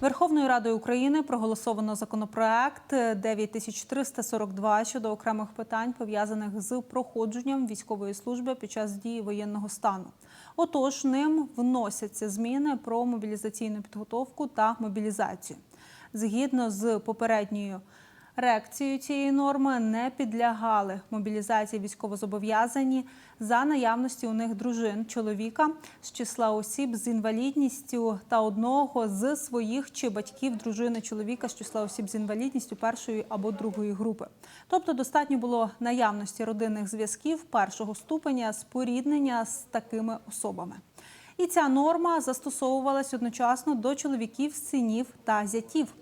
Верховною Радою України проголосовано законопроект 9342 щодо окремих питань, пов'язаних з проходженням військової служби під час дії воєнного стану. Отож, ним вносяться зміни про мобілізаційну підготовку та мобілізацію. Згідно з попередньою Реакцією цієї норми не підлягали мобілізації військовозобов'язані за наявності у них дружин чоловіка з числа осіб з інвалідністю та одного з своїх чи батьків дружини чоловіка з числа осіб з інвалідністю першої або другої групи. Тобто достатньо було наявності родинних зв'язків першого ступеня споріднення з такими особами. І ця норма застосовувалась одночасно до чоловіків, синів та зятів.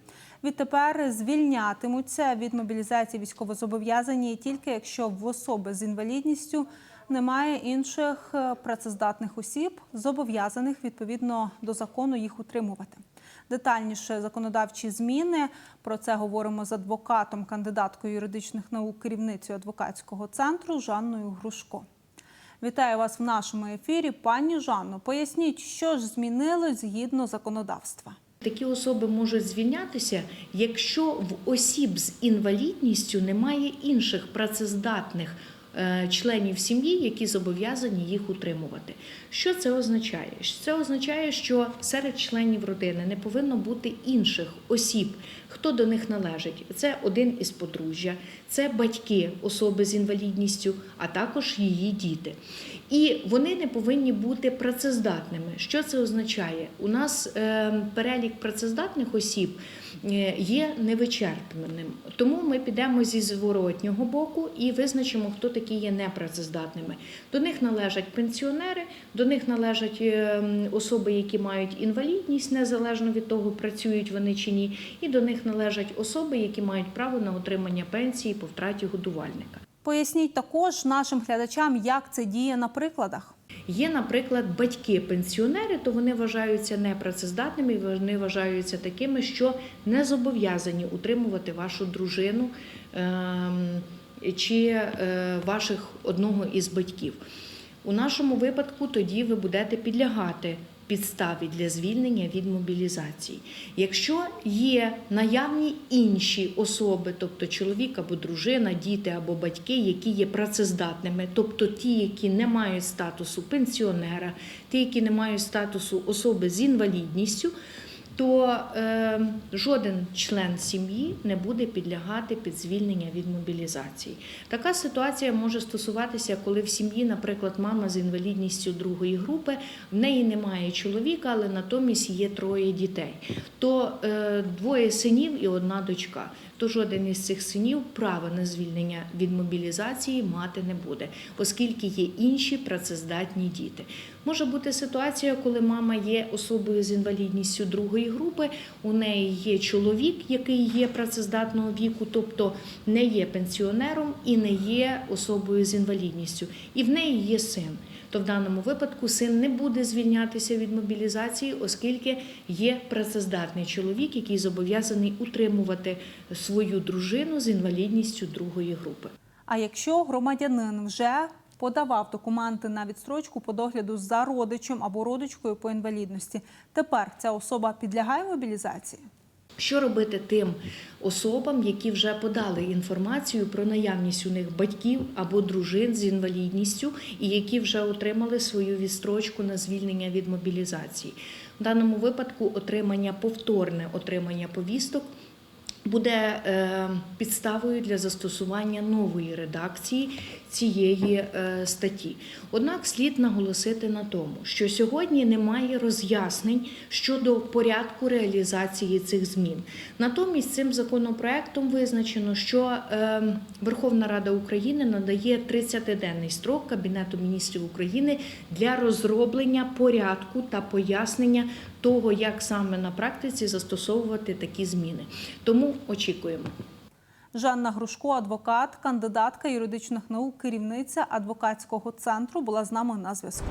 Відтепер звільнятимуться від мобілізації військовозобов'язані тільки якщо в особи з інвалідністю немає інших е, працездатних осіб, зобов'язаних відповідно до закону їх утримувати. Детальніше законодавчі зміни про це говоримо з адвокатом, кандидаткою юридичних наук, керівницею адвокатського центру Жанною Грушко. Вітаю вас в нашому ефірі. Пані Жанно, поясніть, що ж змінилось згідно законодавства. Такі особи можуть звільнятися, якщо в осіб з інвалідністю немає інших працездатних е, членів сім'ї, які зобов'язані їх утримувати. Що це означає? Це означає, що серед членів родини не повинно бути інших осіб, хто до них належить. Це один із подружжя, це батьки особи з інвалідністю, а також її діти. І вони не повинні бути працездатними. Що це означає? У нас е, перелік працездатних осіб е, є невичерпним. Тому ми підемо зі зворотнього боку і визначимо, хто такі є непрацездатними. До них належать пенсіонери, до них належать е, особи, які мають інвалідність, незалежно від того, працюють вони чи ні, і до них належать особи, які мають право на отримання пенсії по втраті годувальника. Поясніть також нашим глядачам, як це діє на прикладах. Є, наприклад, батьки-пенсіонери, то вони вважаються непрацездатними, вони вважаються такими, що не зобов'язані утримувати вашу дружину ем, чи е, ваших одного із батьків. У нашому випадку тоді ви будете підлягати підставі для звільнення від мобілізації. Якщо є наявні інші особи, тобто чоловік або дружина, діти або батьки, які є працездатними, тобто ті, які не мають статусу пенсіонера, ті, які не мають статусу особи з інвалідністю, то е, жоден член сім'ї не буде підлягати під звільнення від мобілізації. Така ситуація може стосуватися, коли в сім'ї, наприклад, мама з інвалідністю другої групи, в неї немає чоловіка, але натомість є троє дітей. То е, двоє синів і одна дочка. То жоден із цих синів права на звільнення від мобілізації мати не буде, оскільки є інші працездатні діти. Може бути ситуація, коли мама є особою з інвалідністю другої групи, у неї є чоловік, який є працездатного віку, тобто не є пенсіонером і не є особою з інвалідністю, і в неї є син. То в даному випадку син не буде звільнятися від мобілізації, оскільки є працездатний чоловік, який зобов'язаний утримувати свою дружину з інвалідністю другої групи. А якщо громадянин вже подавав документи на відстрочку по догляду за родичем або родичкою по інвалідності, тепер ця особа підлягає мобілізації? Що робити тим особам, які вже подали інформацію про наявність у них батьків або дружин з інвалідністю, і які вже отримали свою відстрочку на звільнення від мобілізації? В даному випадку отримання повторне отримання повісток. Буде е, підставою для застосування нової редакції цієї е, статті. Однак слід наголосити на тому, що сьогодні немає роз'яснень щодо порядку реалізації цих змін. Натомість цим законопроектом визначено, що е, Верховна Рада України надає 30-денний строк Кабінету міністрів України для розроблення порядку та пояснення того, як саме на практиці застосовувати такі зміни. Тому очікуємо. Жанна Грушко, адвокат, кандидатка юридичних наук, керівниця адвокатського центру, була з нами на зв'язку.